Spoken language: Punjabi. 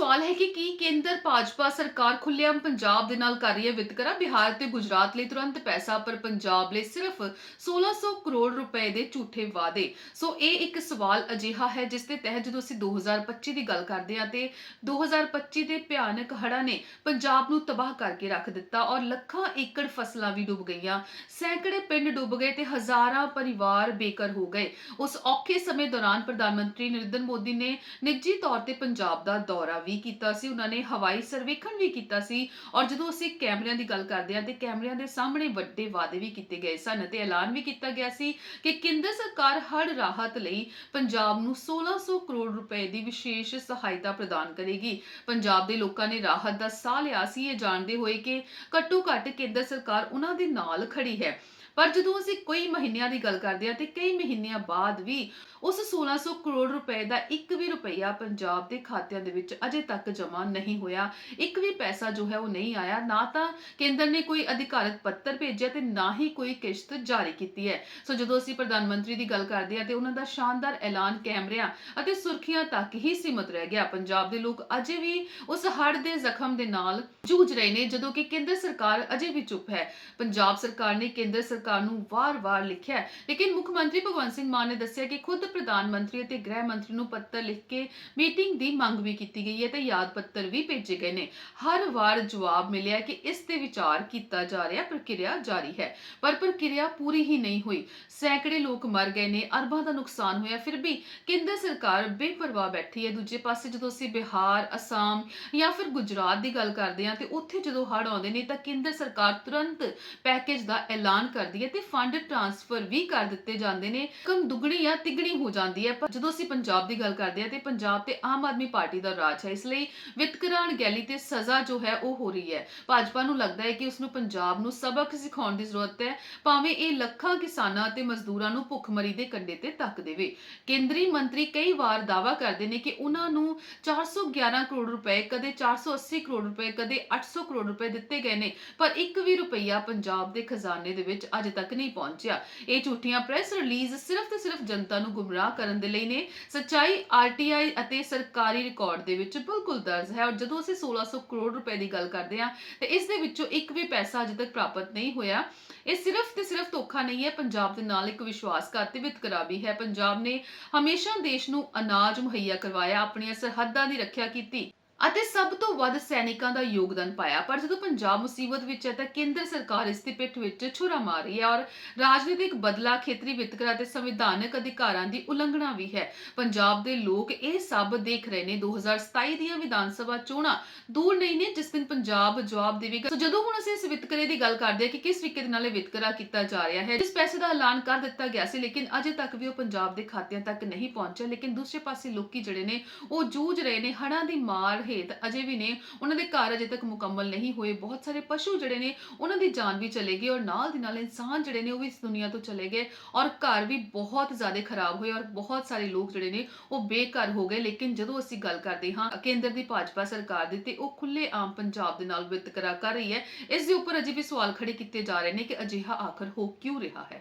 ਸਵਾਲ ਹੈ ਕਿ ਕੀ ਕੇਂਦਰ ਭਾਜਪਾ ਸਰਕਾਰ ਖੁੱਲ੍ਹੇਆਮ ਪੰਜਾਬ ਦੇ ਨਾਲ ਕਰ ਰਹੀ ਹੈ ਵਿਤਕਰਾ ਬਿਹਾਰ ਤੇ ਗੁਜਰਾਤ ਲਈ ਤੁਰੰਤ ਪੈਸਾ, ਪਰ ਪੰਜਾਬ ਲਈ ਸਿਰਫ 1600 ਕਰੋੜ ਰੁਪਏ ਦੇ ਝੂਠੇ ਵਾਅਦੇ। ਸੋ ਇਹ ਇੱਕ ਸਵਾਲ ਅਜਿਹਾ ਹੈ ਜਿਸ ਦੇ ਤਹਿਤ ਜਦੋਂ ਅਸੀਂ 2025 ਦੀ ਗੱਲ ਕਰਦੇ ਹਾਂ ਤੇ 2025 ਦੇ ਭਿਆਨਕ ਹੜ੍ਹਾਂ ਨੇ ਪੰਜਾਬ ਨੂੰ ਤਬਾਹ ਕਰਕੇ ਰੱਖ ਦਿੱਤਾ ਔਰ ਲੱਖਾਂ ਏਕੜ ਫਸਲਾਂ ਵੀ ਡੁੱਬ ਗਈਆਂ। ਸੈਂਕੜੇ ਪਿੰਡ ਡੁੱਬ ਗਏ ਤੇ ਹਜ਼ਾਰਾਂ ਪਰਿਵਾਰ ਬੇਘਰ ਹੋ ਗਏ। ਉਸ ਔਖੇ ਸਮੇਂ ਦੌਰਾਨ ਪ੍ਰਧਾਨ ਮੰਤਰੀ ਨਰਿੰਦਰ ਮੋਦੀ ਨੇ ਨਿੱਜੀ ਤੌਰ ਤੇ ਪੰਜਾਬ ਦਾ ਦੌਰਾ ਵੀ ਕੀਤਾ ਸੀ, ਉਹਨਾਂ ਨੇ ਹਵਾਈ ਸਰਵੇਖਣ ਵੀ ਕੀਤਾ ਸੀ ਔਰ ਜਦੋਂ ਅਸੀਂ ਕੈਮਰਿਆਂ ਦੀ ਗੱਲ ਕਰਦੇ ਹਾਂ ਤੇ ਕੈਮਰਿਆਂ ਦੇ ਸਾਹਮਣੇ ਵੱਡੇ ਵਾਅਦੇ ਵੀ ਕੀਤੇ ਗਏ ਸਨ ਤੇ ਐਲਾਨ ਵੀ ਕੀਤਾ ਗਿਆ ਸੀ ਕਿ ਕੇਂਦਰ ਸਰਕਾਰ ਹੜ੍ਹ ਰਾਹਤ ਲਈ ਪੰਜਾਬ ਨੂੰ 1600 ਕਰੋੜ ਰੁਪਏ ਦੀ ਵਿਸ਼ੇਸ਼ ਸਹਾਇਤਾ ਪ੍ਰਦਾਨ ਕਰੇਗੀ। ਪੰਜਾਬ ਦੇ ਲੋਕਾਂ ਨੇ ਰਾਹਤ ਦਾ ਸਾਹ ਲਿਆ ਸੀ, ਇਹ ਜਾਣਦੇ ਹੋਏ ਕਿ ਘੱਟੋ ਘੱਟ ਕੇਂਦਰ ਸਰਕਾਰ ਉਹਨਾਂ ਦੇ ਨਾਲ ਖੜੀ ਹੈ। ਪਰ ਜਦੋਂ ਅਸੀਂ ਕਈ ਮਹੀਨਿਆਂ ਦੀ ਗੱਲ ਕਰਦੇ ਹਾਂ ਤੇ ਕਈ ਮਹੀਨਿਆਂ ਬਾਅਦ ਵੀ ਉਸ 1600 ਕਰੋੜ ਰੁਪਏ ਦਾ ਇੱਕ ਵੀ ਰੁਪਈਆ ਪੰਜਾਬ ਦੇ ਖਾਤਿਆਂ ਦੇ ਵਿੱਚ ਅਜੇ ਤੱਕ ਜਮ੍ਹਾਂ ਨਹੀਂ ਹੋਇਆ, ਇੱਕ ਵੀ ਪੈਸਾ ਜੋ ਹੈ ਉਹ ਨਹੀਂ ਆਇਆ, ਨਾ ਤਾਂ ਕੇਂਦਰ ਨੇ ਕੋਈ ਅਧਿਕਾਰਤ ਪੱਤਰ ਭੇਜਿਆ ਤੇ ਨਾ ਹੀ ਕੋਈ ਕਿਸ਼ਤ ਜਾਰੀ ਕੀਤੀ ਹੈ। ਸੋ ਜਦੋਂ ਅਸੀਂ ਪ੍ਰਧਾਨ ਮੰਤਰੀ ਦੀ ਗੱਲ ਕਰਦੇ ਹਾਂ ਤੇ ਉਹਨਾਂ ਦਾ ਸ਼ਾਨਦਾਰ ਐਲਾਨ ਕੈਮਰਿਆਂ ਅਤੇ ਸੁਰਖੀਆਂ ਤੱਕ ਹੀ ਸੀਮਤ ਰਹਿ ਗਿਆ, ਪੰਜਾਬ ਦੇ ਲੋਕ ਅਜੇ ਵੀ ਉਸ ਹੜ ਦੇ ਜ਼ਖਮ ਦੇ ਨਾਲ ਜੂਝ ਰਹੇ ਨੇ, ਜਦੋਂ ਕਿ ਕੇਂਦਰ ਸਰਕਾਰ ਅਜੇ ਵੀ ਚੁੱਪ ਹੈ। ਪੰਜਾਬ ਸਰਕਾਰ ਨੇ ਕੇਂਦਰ ਸਰਕਾਰ ਸਰਕਾਰ ਨੂੰ ਵਾਰ-ਵਾਰ ਲਿਖਿਆ ਹੈ, ਲੇਕਿਨ ਮੁੱਖ ਮੰਤਰੀ ਭਗਵੰਤ ਸਿੰਘ ਮਾਨ ਨੇ ਦੱਸਿਆ ਕਿ ਖੁਦ ਪ੍ਰਧਾਨ ਮੰਤਰੀ ਅਤੇ ਗ੍ਰਹਿ ਮੰਤਰੀ ਨੂੰ ਪੱਤਰ ਲਿਖ ਕੇ ਮੀਟਿੰਗ ਦੀ ਮੰਗ ਵੀ ਕੀਤੀ ਗਈ ਹੈ ਤੇ ਯਾਦ ਪੱਤਰ ਵੀ ਭੇਜੇ ਗਏ ਨੇ। ਹਰ ਵਾਰ ਜਵਾਬ ਮਿਲਿਆ ਕਿ ਇਸ ਤੇ ਵਿਚਾਰ ਕੀਤਾ ਜਾ ਰਿਹਾ ਪ੍ਰਕਿਰਿਆ ਜਾਰੀ ਹੈ। ਪਰ ਪ੍ਰਕਿਰਿਆ ਪੂਰੀ ਹੀ ਨਹੀਂ ਹੋਈ। ਸੈਂਕੜੇ ਲੋਕ ਮਰ ਗਏ ਨੇ ਅਰਬਾਂ ਦਾ ਨੁਕਸਾਨ ਹੋਇਆ। ਫਿਰ ਵੀ ਕੇਂਦਰ ਸਰਕਾਰ ਬੇਪਰਵਾਹ ਬੈਠੀ ਹੈ। ਦੂਜੇ ਪਾਸੇ ਜਦੋਂ ਅਸੀਂ ਬਿਹਾਰ ਅਸਾਮ ਜਾਂ ਫਿਰ ਗੁਜਰਾਤ ਦੀ ਗੱਲ ਕਰਦੇ ਹਾਂ ਤੇ ਉੱਥੇ ਜਦੋਂ ਹੜ੍ਹ ਆਉਂਦੇ ਨੇ ਤਾਂ ਕੇਂਦਰ ਸਰਕਾਰ ਤੁਰੰਤ ਪੈਕੇਜ ਦਾ ਐਲਾਨ ਕਰ ਕਰਦੀ ਹੈ ਤੇ ਫੰਡ ਟ੍ਰਾਂਸਫਰ ਵੀ ਕਰ ਦਿੱਤੇ ਜਾਂਦੇ ਨੇ। ਕਮ ਦੁੱਗਣੀ ਜਾਂ ਤਿੱਗਣੀ ਹੋ ਜਾਂਦੀ ਹੈ, ਪਰ ਜਦੋਂ ਅਸੀਂ ਪੰਜਾਬ ਦੀ ਗੱਲ ਕਰਦੇ ਹਾਂ ਤੇ ਪੰਜਾਬ ਤੇ ਆਮ ਆਦਮੀ ਪਾਰਟੀ ਦਾ ਰਾਜ ਹੈ, ਇਸ ਲਈ ਵਿਤਕਰਾ ਅਣਗਹਿਲੀ ਤੇ ਸਜ਼ਾ ਜੋ ਹੈ ਉਹ ਹੋ ਰਹੀ ਹੈ। ਭਾਜਪਾ ਨੂੰ ਲੱਗਦਾ ਹੈ ਕਿ ਉਸ ਨੂੰ ਪੰਜਾਬ ਨੂੰ ਸਬਕ ਸਿਖਾਉਣ ਦੀ ਜ਼ਰੂਰਤ ਹੈ, ਭਾਵੇਂ ਇਹ ਲੱਖਾਂ ਕਿਸਾਨਾਂ ਅਤੇ ਮਜ਼ਦੂਰਾਂ ਨੂੰ ਭੁੱਖਮਰੀ ਦੇ ਕੰਢੇ ਤੇ ਤੱਕ ਦੇਵੇ। ਕੇਂਦਰੀ ਮੰਤਰੀ ਕਈ ਵਾਰ ਦਾਅਵਾ ਕਰਦੇ ਨੇ ਕਿ ਉਹਨਾਂ ਨੂੰ 411 ਕਰੋੜ ਰੁਪਏ, ਕਦੇ 480 ਕਰੋੜ ਰੁਪਏ, ਕਦੇ 800 ਕਰੋੜ ਰੁਪਏ ਦਿੱਤੇ ਗਏ ਨੇ, ਪਰ ਇੱਕ ਵੀ ਰੁਪਈਆ ਪੰਜਾਬ ਦੇ ਖਜ਼ਾਨੇ ਦੇ ਵਿੱਚ ਅਜੇ ਤੱਕ ਨਹੀਂ ਪਹੁੰਚਿਆ। ਇਹ ਝੂਠੀਆਂ ਪ੍ਰੈਸ ਰਿਲੀਜ਼ ਸਿਰਫ ਤੇ ਸਿਰਫ ਜਨਤਾ ਨੂੰ ਗੁੰਮਰਾਹ ਕਰਨ ਦੇ ਲਈ ਨੇ। ਸੱਚਾਈ ਆਰਟੀਆਈ ਅਤੇ ਸਰਕਾਰੀ ਰਿਕਾਰਡ ਦੇ ਵਿੱਚ ਬਿਲਕੁਲ ਦਰਜ ਹੈ ਔਰ ਜਦੋਂ ਅਸੀਂ 1600 ਕਰੋੜ ਰੁਪਏ ਦੀ ਗੱਲ ਕਰਦੇ ਹਾਂ, ਤੇ ਇਸ ਦੇ ਵਿੱਚੋਂ ਇੱਕ ਵੀ ਪੈਸਾ ਅਜੇ ਤੱਕ ਪ੍ਰਾਪਤ ਨਹੀਂ ਹੋਇਆ। ਇਹ ਸਿਰਫ ਤੇ ਸਿਰਫ ਧੋਖਾ ਨਹੀਂ ਹੈ, ਪੰਜਾਬ ਦੇ ਨਾਲ ਇੱਕ ਵਿਸ਼ਵਾਸਘਾਤ ਤੇ ਵਿਤਕਰਾ ਵੀ ਹੈ। ਪੰਜਾਬ ਨੇ ਹਮੇਸ਼ਾ ਦੇਸ਼ ਨੂੰ ਅਨਾਜ ਮੁਹੱਈਆ ਕਰਵਾਇਆ, ਆਪਣੀਆਂ ਸਰਹੱਦਾਂ ਦੀ ਰੱਖਿਆ ਕੀਤੀ। ਅਤੇ ਸਭ ਤੋਂ ਵੱਧ ਸੈਨਿਕਾਂ ਦਾ ਯੋਗਦਾਨ ਪਾਇਆ। ਪਰ ਜਦੋਂ ਪੰਜਾਬ ਮੁਸੀਬਤ ਵਿੱਚ ਹੈ ਤਾਂ ਕੇਂਦਰ ਸਰਕਾਰ ਇਸ ਦੀ ਪਿੱਠ ਵਿੱਚ ਛੁਰਾ ਮਾਰ ਰਹੀ ਹੈ ਔਰ ਰਾਜਨੀਤਿਕ ਬਦਲਾ ਖੇਤਰੀ ਵਿਤਕਰਾ ਤੇ ਸੰਵਿਧਾਨਕ ਅਧਿਕਾਰਾਂ ਦੀ ਉਲੰਘਣਾ ਵੀ ਹੈ। ਪੰਜਾਬ ਦੇ ਲੋਕ ਇਹ ਸਭ ਦੇਖ ਰਹੇ ਨੇ। 2027 ਦੀਆਂ ਵਿਧਾਨ ਸਭਾ ਚੋਣਾਂ ਦੂਰ ਨਹੀਂ ਨੇ, ਜਿਸ ਦਿਨ ਪੰਜਾਬ ਜਵਾਬ ਦੇਵੇਗਾ। ਸੋ ਜਦੋਂ ਹੁਣ ਅਸੀਂ ਇਸ ਵਿਤਕਰੇ ਦੀ ਗੱਲ ਕਰਦੇ ਹਾਂ ਕਿ ਕਿਸ ਤਰੀਕੇ ਦੇ ਨਾਲ ਇਹ ਵਿਤਕਰਾ ਕੀਤਾ ਜਾ ਰਿਹਾ ਹੈ ਇਸ ਪੈਸੇ ਦਾ ਐਲਾਨ ਕਰ ਦਿੱਤਾ ਗਿਆ ਸੀ, ਲੇਕਿਨ ਅਜੇ ਤੱਕ ਵੀ ਉਹ ਪੰਜਾਬ ਦੇ ਖਾਤਿਆਂ ਤੱਕ ਨਹੀਂ ਪਹੁੰਚਿਆ। ਲੇਕਿਨ ਦੂਸਰੇ ਪਾਸੇ ਲੋਕੀ ਜਿਹੜੇ ਨੇ, ਉਹ ਜੂਝ ਰਹੇ ਨੇ ਹੜਾਂ ਦੀ ਮਾਰ ਹੇਠ ਅਜੇ ਵੀ ਨੇ। ਉਹਨਾਂ ਦੇ ਘਰ ਅਜੇ ਤੱਕ ਮੁਕੰਮਲ ਨਹੀਂ ਹੋਏ। ਬਹੁਤ ਸਾਰੇ ਪਸ਼ੂ ਜਿਹੜੇ ਨੇ, ਉਹਨਾਂ ਦੀ ਜਾਨ ਵੀ ਚਲੇ ਗਈ ਔਰ ਨਾਲ ਦੀ ਨਾਲ ਇਨਸਾਨ ਜਿਹੜੇ ਨੇ, ਉਹ ਵੀ ਇਸ ਦੁਨੀਆ ਤੋਂ ਚਲੇ ਗਏ ਔਰ ਘਰ ਵੀ ਬਹੁਤ ਜ਼ਿਆਦਾ ਖਰਾਬ ਹੋਏ ਔਰ ਬਹੁਤ ਸਾਰੇ ਲੋਕ ਜਿਹੜੇ ਨੇ, ਉਹ ਬੇਘਰ ਹੋ ਗਏ। ਲੇਕਿਨ ਜਦੋਂ ਅਸੀਂ ਗੱਲ ਕਰਦੇ ਹਾਂ, ਕੇਂਦਰ ਦੀ ਭਾਜਪਾ ਸਰਕਾਰ ਦੀ ਤੇ ਉਹ ਖੁੱਲੇ ਆਮ ਪੰਜਾਬ ਦੇ ਨਾਲ ਵਿਤਕਰਾ ਕਰ ਰਹੀ ਹੈ। ਇਸ ਦੇ ਉੱਪਰ ਅਜੇ ਵੀ ਸਵਾਲ ਖੜੇ ਕੀਤੇ ਜਾ ਰਹੇ ਨੇ ਕਿ ਅਜਿਹਾ ਆਖਰ ਹੋ ਕਿਉਂ ਰਿਹਾ ਹੈ?